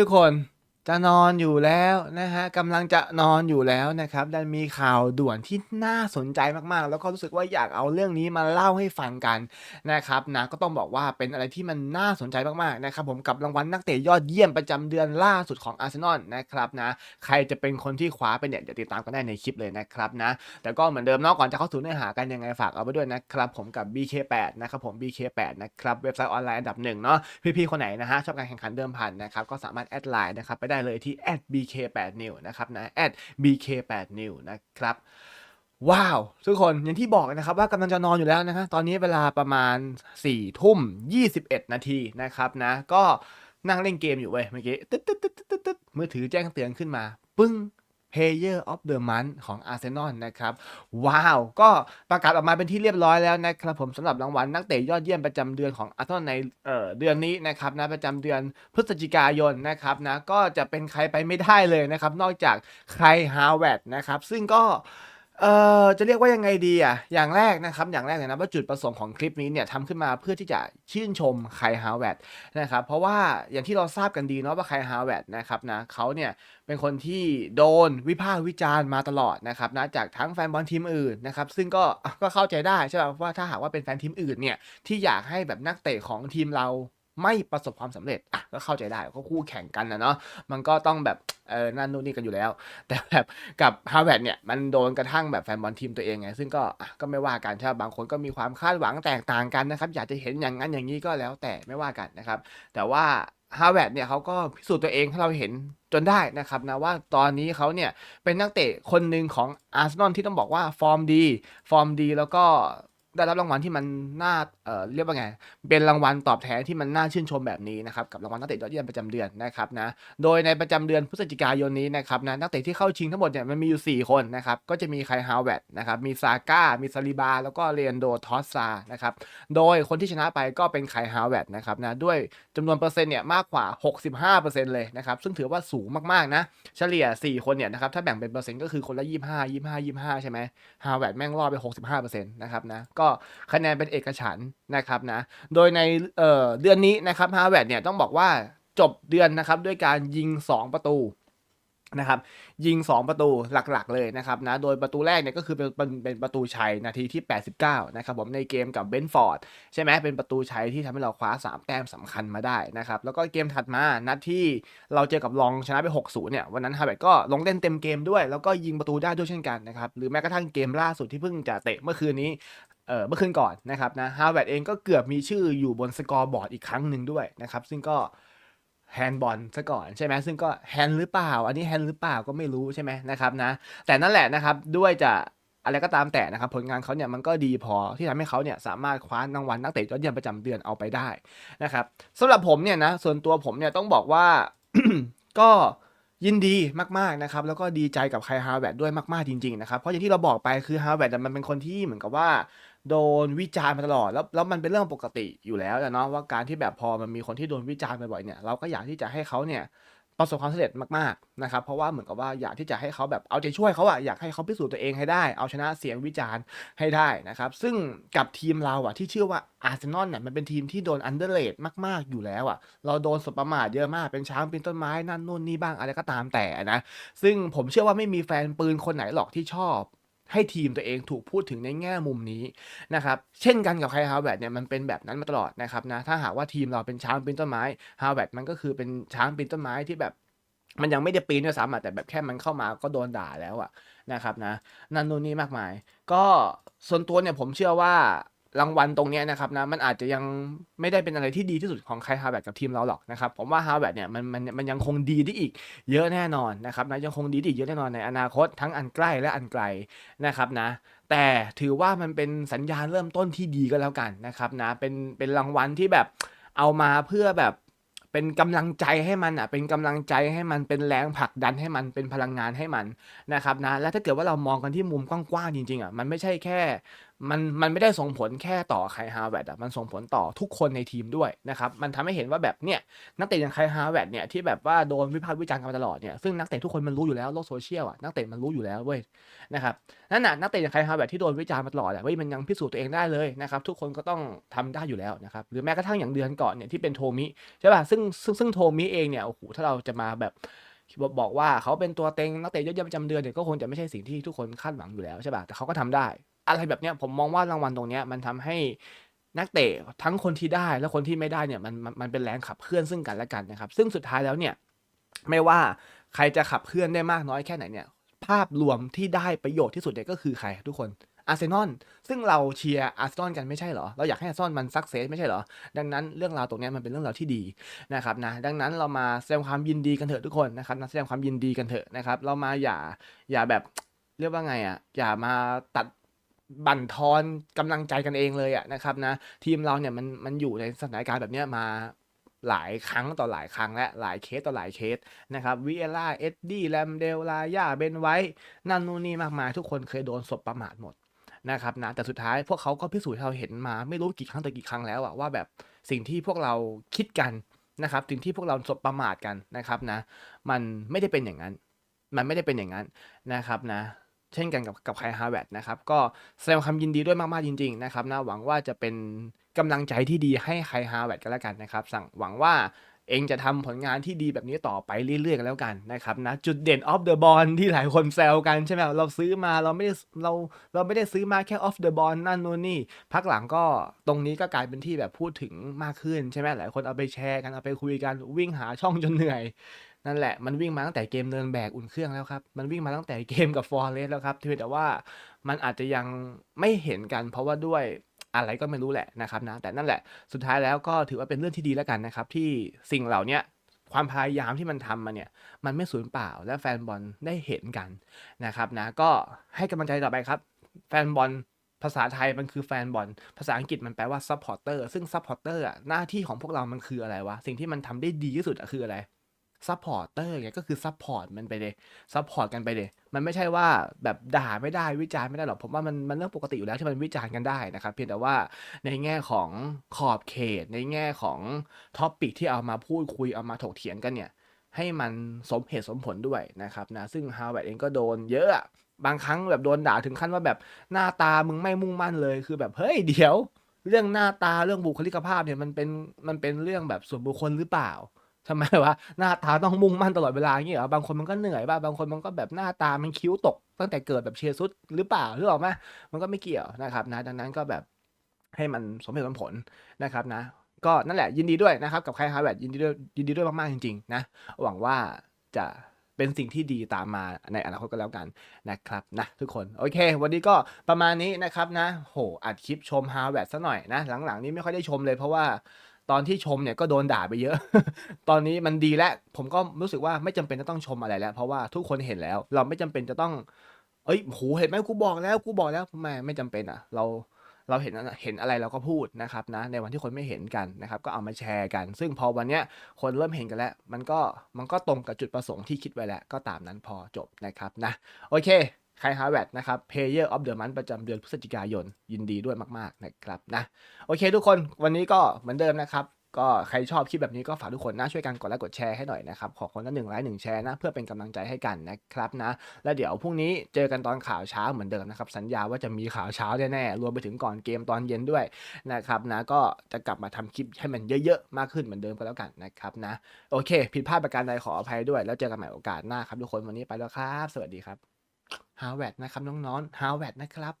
ทุกคน จะนอนอยู่แล้วนะฮะกำลังจะนอนอยู่แล้วนะครับดันมีข่าวด่วนที่น่าสนใจมากๆ แล้วก็รู้สึกว่าอยากเอาเรื่องนี้มาเล่าให้ฟังกันนะครับนะก็ต้องบอกว่าเป็นอะไรที่มันน่าสนใจมากๆนะครับผมกับรางวัลนักเตะยอดเยี่ยมประจำเดือนล่าสุดของอาร์เซนอลนะครับนะใครจะเป็นคนที่คว้าไปเนี่ยเดี๋ยวติดตามกันได้ในคลิปเลยนะครับนะแต่ก็เหมือนเดิมเนาะก่อนจะเข้าสู่เนื้อหากันยังไงฝากเอาไว้ด้วยนะครับผมกับ BK8 นะครับผม BK8 นะครับเว็บไซต์ออนไลน์อันดับหนึ่งเนาะพี่ๆคนไหนนะฮะชอบการแข่งขันเดิมพันนะครับก็สามารถแอดไลน์นะครับไปได้เลยที่ @bk8new นะครับนะ @bk8new นะครับว้าว ทุกคนอย่างที่บอกนะครับว่ากำลังจะนอนอยู่แล้วนะฮะตอนนี้เวลาประมาณ4ทุ่ม21 นาทีนะครับนะ ก็นั่งเล่นเกมอยู่เว้ยเมื่อกี้ตึ๊ดตึ๊ดตึ๊ดตึ๊ดตึ๊ดมือถือแจ้งเตือนขึ้นมา ปึ้ง Player of the Month ของ Arsenal นะครับ ว้าว ก็ประกาศออกมาเป็นที่เรียบร้อยแล้วนะครับผมสำหรับรางวัลนักเตะยอดเยี่ยมประจำเดือนของ Arsenal ในเอ่อเดือนนี้นะครับนะประจำเดือนพฤศจิกายนนะครับนะก็จะเป็นใครไปไม่ได้เลยนะครับ นอกจากใครฮาวเวิร์ดนะครับ ซึ่งก็ เอ่อจะเรียกว่ายังไงดีอะ อย่างแรกนะครับ อย่างแรกเลยนะว่าจุดประสงค์ของคลิปนี้เนี่ยทำขึ้นมาเพื่อที่จะชื่นชมไคฮาวเวิร์ดนะครับ เพราะว่าอย่างที่เราทราบกันดีเนาะว่าไคฮาวเวิร์ดนะครับนะเขาเนี่ยเป็นคนที่โดนวิพากษ์วิจารณ์มาตลอดนะครับนะจากทั้งแฟนบอลทีมอื่นนะครับ ซึ่งก็ก็เข้าใจได้ใช่ป่ะว่าถ้าหากว่าเป็นแฟนทีมอื่นเนี่ยที่อยากให้แบบนักเตะของทีมเรา ไม่ประสบความสำเร็จอะก็เข้าใจได้ก็คู่แข่งกันนะเนาะมันก็ต้องแบบเออนั่นนู่นนี่กันอยู่แล้ว แต่แบบกับฮาวเวิร์ดเนี่ยมันโดนกระทั่งแบบแฟนบอลทีมตัวเองไง ซึ่งก็ก็ไม่ว่ากันใช่บางคนก็มีความคาดหวังแตกต่างกันนะครับ อยากจะเห็นอย่างนั้นอย่างนี้ก็แล้วแต่ไม่ว่ากันนะครับ แต่ว่าฮาวเวิร์ดเนี่ยเขาก็พิสูจน์ตัวเองให้เราเห็นจนได้นะครับนะว่าตอนนี้เขาเนี่ยเป็นนักเตะคนหนึ่งของอาร์เซนอลที่ต้องบอกว่าฟอร์มดี ฟอร์มดีแล้วก็ ได้รับรางวัลที่มันน่าเอ่อเรียกว่าไง เป็นรางวัลตอบแทนที่มันน่าชื่นชมแบบนี้นะครับกับรางวัลนักเตะยอดเยี่ยมประจำเดือนนะครับนะโดยในประจำเดือนพฤศจิกายนนี้นะครับนะนักเตะที่เข้าชิงทั้งหมดเนี่ยมันมีอยู่ 4 คนนะครับก็จะมีไคฮาวเวดนะครับมีซาก้า มีซาลิบา แล้วก็เรียนโดทอสซานะครับโดยคนที่ชนะไปก็เป็นไคฮาวเวดนะครับนะด้วยจำนวนเปอร์เซ็นต์เนี่ยมากกว่า 65%เลยนะครับซึ่งถือว่าสูงมากๆนะเฉลี่ย 4 คนเนี่ยนะครับถ้าแบ่งเป็นเปอร์เซ็นต์ก็คือคนละ 25 25 25 ใช่ไหมฮาวเวดแม่งรอดไป 65%นะครับนะก็คะแนนเป็นเอกฉันท์นะครับนะ โดยในเเดือนนี้นะครับฮาร์วร์ดเนี่ยต้องบอกว่าจบเดือนนะครับด้วยการยิง 2 ประตูนะครับยิง 2 ประตูหลักๆเลยนะครับนะโดยประตูแรกเนี่ยก็คือเป็นเป็นเป็นประตูชัยนาทีที่ 89 นะครับผมในเกมกับเบนฟอร์ดใช่ไหมเป็นประตูชัยที่ทำให้เราคว้า 3 แต้มสำคัญมาได้นะครับแล้วก็เกมถัดมานัดที่เราเจอกับลองชนะไป 6-0 เนี่ยวันนั้นฮาร์วาร์ดก็ลงเล่นเต็มเกมด้วย แล้วก็ยิงประตูได้ด้วยเช่นกันนะครับหรือแม้กระทั่งเกมล่าสุดที่เพิ่งจะเตะเมื่อคืนนี้ เออเมื่อคืนก่อนนะครับนะฮาวเวิร์ดเองก็เกือบมีชื่ออยู่บนสกอร์บอร์ดอีกครั้งหนึ่งด้วยนะครับ ซึ่งก็แฮนด์บอลซะก่อนใช่ไหมซึ่งก็แฮนด์หรือเปล่า อันนี้แฮนด์หรือเปล่าก็ไม่รู้ใช่ไหมนะครับนะแต่นั่นแหละนะครับด้วยจะอะไรก็ตามแต่นะครับผลงานเขาเนี่ยมันก็ดีพอที่ทำให้เขาเนี่ยสามารถคว้ารางวัลนักเตะยอดเยี่ยมประจำเดือนเอาไปได้นะครับสำหรับผมเนี่ยนะส่วนตัวผมเนี่ยต้องบอกว่าก็ยินดีมากๆนะครับแล้วก็ดีใจกับไคฮาวเวดด้วยมากๆจริงๆนะครับเพราะอย่างที่เราบอกไปคือฮาวเวดมันเป็นคนที่เหมือนกับว่า โดนวิจารณ์มาตลอดแล้วแล้วมันเป็นเรื่องปกติอยู่แล้วนะเนาะว่าการที่แบบพอมันมีคนที่โดนวิจารณ์บ่อยๆเนี่ยเราก็อยากที่จะให้เขาเนี่ยประสบความสำเร็จมากๆนะครับเพราะว่าเหมือนกับว่าอยากที่จะให้เขาแบบเอาใจช่วยเขาอะอยากให้เขาพิสูจน์ตัวเองให้ได้ เอาชนะเสียงวิจารณ์ให้ได้นะครับซึ่งกับทีมเราอะที่ชื่อว่าอาร์เซนอลเนี่ยมันเป็นทีมที่โดนอันเดอร์เลดมากๆอยู่แล้วอะเราโดนสบประมาทเยอะมากเป็นช้างเป็นต้นไม้นั่นนู่นนี่บ้างอะไรก็ตามแต่นะซึ่งผมเชื่อว่าไม่มีแฟนปืนคนไหนหรอกที่ชอบ ให้ทีมตัวเองถูกพูดถึงในแง่มุมนี้นะครับเช่นกันกับใครฮาวเวิร์ดเนี่ยมันเป็นแบบนั้นมาตลอดนะครับนะถ้าหากว่าทีมเราเป็นช้างปีนต้นไม้ฮาวเวิร์ดมันก็คือเป็นช้างปีนต้นไม้ที่แบบมันยังไม่ได้ปีนด้วยซ้ำอะแต่แบบแค่มันเข้ามาก็โดนด่าแล้วอะนะครับนะนั่นนู่นนี่มากมาย ก็ส่วนตัวเนี่ยผมเชื่อว่า รางวัลตรงนี้นะครับนะมันอาจจะยังไม่ได้เป็นอะไรที่ดีที่สุดของไคฮาวเวิร์ดกับทีมเราหรอกนะครับผมว่าฮาวเวิร์ดเนี่ยมันมันมันยังคงดีได้อีกเยอะแน่นอนนะครับนะยังคงดีได้อีกเยอะแน่นอนในอนาคตทั้งอันใกล้และอันไกลนะครับนะแต่ถือว่ามันเป็นสัญญาณเริ่มต้นที่ดีก็แล้วกันนะครับนะเป็นเป็นรางวัลที่แบบเอามาเพื่อแบบเป็นกำลังใจให้มันอะเป็นกำลังใจให้มันเป็นแรงผลักดันให้มันเป็นพลังงานให้มันนะครับนะและถ้าเกิดว่าเรามองกันที่มุมกว้างๆจริงๆอะมันไม่ใช่แค่มันมันไม่ได้ส่งผลแค่ต่อไคฮาแวร์ดอะมันส่งผลต่อทุกคนในทีมด้วยนะครับมันทำให้เห็นว่าแบบเนี่ยนักเตะอย่างไคฮาแวร์ดเนี่ยที่แบบว่าโดนวิพากษ์วิจารณ์กันมาตลอดเนี่ยซึ่งนักเตะทุกคนมันรู้อยู่แล้วโลกโซเชียลอะนักเตะมันรู้อยู่แล้วเว้ยนะครับนั่นน่ะนักเตะอย่างไคฮาแวร์ดที่โดนวิจารณ์มาตลอดอะเว้ยมันยังพิสูจน์ตัวเองได้เลยนะครับทุกคนก็ต้องทำได้อยู่แล้วนะครับหรือแม้กระทั่งอย่างเดือนก่อนเนี่ยที่เป็นโทมิใช่ป่ะซึ่งซึ่งซึ่งโทมิเองเนี่ยโอ้โหถ้าเราจะมาแบบบอกว่าเขาเป็นตัวเต็งนักเตะยอดเยี่ยมประจำเดือนเนี่ยก็คงจะไม่ใช่สิ่งที่ทุกคนคาดหวังอยู่แล้วใช่ป่ะแต่เขาก็ทำได้ อะไรแบบเนี้ยผมมองว่ารางวัลตรงเนี้ยมันทำให้นักเตะทั้งคนที่ได้และคนที่ไม่ได้เนี่ยมันมันเป็นแรงขับเคลื่อนซึ่งกันและกันนะครับ ซึ่งสุดท้ายแล้วเนี่ยไม่ว่าใครจะขับเคลื่อนได้มากน้อยแค่ไหนเนี่ยภาพรวมที่ได้ประโยชน์ที่สุดเนี่ยก็คือใครทุกคนอาร์เซนอลซึ่งเราเชียร์อาร์เซนอลกันไม่ใช่เหรอ เราอยากให้อาร์เซนอลมันสักเซสไม่ใช่เหรอ ดังนั้นเรื่องราวตรงเนี้ยมันเป็นเรื่องราวที่ดีนะครับนะดังนั้นเรามาแสดงความยินดีกันเถอะทุกคนนะครับแสดงความยินดีกันเถอะนะครับเรามาอย่าอย่าแบบเรียกว่าไงอะอย่ามาตัด บั่นทอนกำลังใจกันเองเลยอะนะครับนะทีมเราเนี่ยมันมันอยู่ในสถานการณ์แบบเนี้ยมาหลายครั้งต่อหลายครั้งและหลายเคสต่อหลายเคสนะครับวิเอล่าเอ็ดดี้แลมเดลลาย่าเบนไว้นั่นนู่นนี่มากมายทุกคนเคยโดนสบประมาทหมดนะครับนะแต่สุดท้ายพวกเขาก็พิสูจน์เราเห็นมาไม่รู้กี่ครั้งต่อกี่ครั้งแล้วอะว่าแบบสิ่งที่พวกเราคิดกันนะครับสิ่งที่พวกเราสบประมาทกันนะครับนะมันไม่ได้เป็นอย่างนั้น มันไม่ได้เป็นอย่างนั้นนะครับนะ เช่นกันกับกับไคฮาแวดนะครับ ก็แสดงความยินดีด้วยมาก ๆ จริง ๆ นะครับนะหวังว่าจะเป็นกำลังใจที่ดีให้ไคฮาแวดกันแล้วกันนะครับ สั่งหวังว่าเองจะทำผลงานที่ดีแบบนี้ต่อไปเรื่อยๆกันแล้วกันนะครับนะจุดเด่นออฟเดอะบอลที่หลายคนแซวกันใช่ไหมเราซื้อมาเราไม่ได้เราเราไม่ได้ซื้อมาแค่ออฟเดอะบอลนั่นนู่นนี่ พักหลังก็ตรงนี้ก็กลายเป็นที่แบบพูดถึงมากขึ้นใช่ไหมหลายคนเอาไปแชร์กันเอาไปคุยกันวิ่งหาช่องจนเหนื่อย นั่นแหละมันวิ่งมาตั้งแต่เกมเดินแบกอุ่นเครื่องแล้วครับ มันวิ่งมาตั้งแต่เกมกับฟอร์เรสแล้วครับที่แต่ว่ามันอาจจะยังไม่เห็นกัน เพราะว่าด้วยอะไรก็ไม่รู้แหละนะครับนะแต่นั่นแหละสุดท้ายแล้วก็ถือว่าเป็นเรื่องที่ดีแล้วกันนะครับที่สิ่งเหล่านี้ความพยายามที่มันทำมาเนี่ย มันไม่สูญเปล่าและแฟนบอลได้เห็นกันนะครับนะก็ให้กำลังใจต่อไปครับ แฟนบอลภาษาไทยมันคือแฟนบอล ภาษาอังกฤษมันแปลว่าซัพพอร์เตอร์ซึ่งซัพพอร์เตอร์อะหน้าที่ของพวกเรามันคืออะไรวะ สิ่งที่มันทำได้ดีที่สุดอะคืออะไร ซัพพอร์เตอร์ไงก็คือซัพพอร์ตมันไปเลยซัพพอร์ตกันไปเลยมันไม่ใช่ว่าแบบด่าไม่ได้วิจารณ์ไม่ได้หรอกผมว่ามันมันเรื่องปกติอยู่แล้วที่มันวิจารณ์กันได้นะครับ เพียงแต่ว่าในแง่ของขอบเขต ในแง่ของท็อปปิกที่เอามาพูดคุยเอามาถกเถียงกันเนี่ย ให้มันสมเหตุสมผลด้วยนะครับนะซึ่งฮาวเวิร์ดเองก็โดนเยอะอะบางครั้งแบบโดนด่าถึงขั้นว่าแบบหน้าตามึงไม่มุ่งมั่นเลยคือแบบเฮ้ยเดี๋ยว เรื่องหน้าตาเรื่องบุคลิกภาพเนี่ยมันเป็นมันเป็นเรื่องแบบส่วนบุคคลหรือเปล่า ทำไมวะหน้าตาต้องมุ่งมั่นตลอดเวลาอย่างเงี้ยเหรอบางคนมันก็เหนื่อยบ้างบางคนมันก็แบบหน้าตามันคิ้วตก ตั้งแต่เกิดแบบเชซุสหรือเปล่าหรือเปล่าไหมมันก็ไม่เกี่ยวนะครับนะดังนั้นก็แบบให้มันสมเหตุสมผลนะครับนะ ก็นั่นแหละยินดีด้วยนะครับ กับใครฮาร์วร์ดยินดีด้วยยินดีด้วยมากๆจริงๆนะหวังว่าจะเป็นสิ่งที่ดีตามมาในอนาคตก็แล้วกันนะครับนะทุกคนโอเค วันนี้ก็ประมาณนี้นะครับนะโหอัดคลิปชมฮาร์วร์ดซะหน่อยนะหลังๆนี้ไม่ค่อยได้ชมเลยเพราะว่า ตอนที่ชมเนี่ยก็โดนด่าไปเยอะ ตอนนี้มันดีแล้ว ผมก็รู้สึกว่าไม่จำเป็นจะต้องชมอะไรแล้ว เพราะว่าทุกคนเห็นแล้ว เราไม่จำเป็นจะต้อง เอ้ยโหเห็นไหมกูบอกแล้วกูบอกแล้วไม่ไม่จำเป็นอะ เราเราเห็นเห็นอะไรเราก็พูดนะครับนะในวันที่คนไม่เห็นกันนะครับ ก็เอามาแชร์กัน ซึ่งพอวันเนี้ยคนเริ่มเห็นกันแล้ว มันก็มันก็ตรงกับจุดประสงค์ที่คิดไว้แล้ว ก็ตามนั้นพอจบนะครับนะโอเค ครฮาร์วร์ดนะครับ Player of the Month ประจำเดือนพฤศจิกายน ยินดีด้วยมาก ๆ นะครับนะโอเคทุกคนวันนี้ก็เหมือนเดิมนะครับ ก็ใครชอบคลิปแบบนี้ก็ฝากทุกคนนะช่วยกันกดไลค์กดแชร์ให้หน่อยนะครับ ขอคนละหนึ่งไลค์หนึ่งแชร์นะเพื่อเป็นกำลังใจให้กันนะครับนะ แล้วเดี๋ยวพรุ่งนี้เจอกันตอนข่าวเช้าเหมือนเดิมนะครับ สัญญาว่าจะมีข่าวเช้าแน่ๆรวมไปถึงก่อนเกมตอนเย็นด้วยนะครับนะก็จะกลับมาทำคลิปให้มันเยอะๆมากขึ้นเหมือนเดิมก็แล้วกันนะครับนะโอเค ผิดพลาดประการใดขออภัยด้วย แล้วเจอกันใหม่โอกาสหน้าครับทุกคนวันนี้ไปแล้วครับ สวัสดีครับ ฮาวเวิร์ดนะครับน้องๆฮาวเวิร์ดนะครับ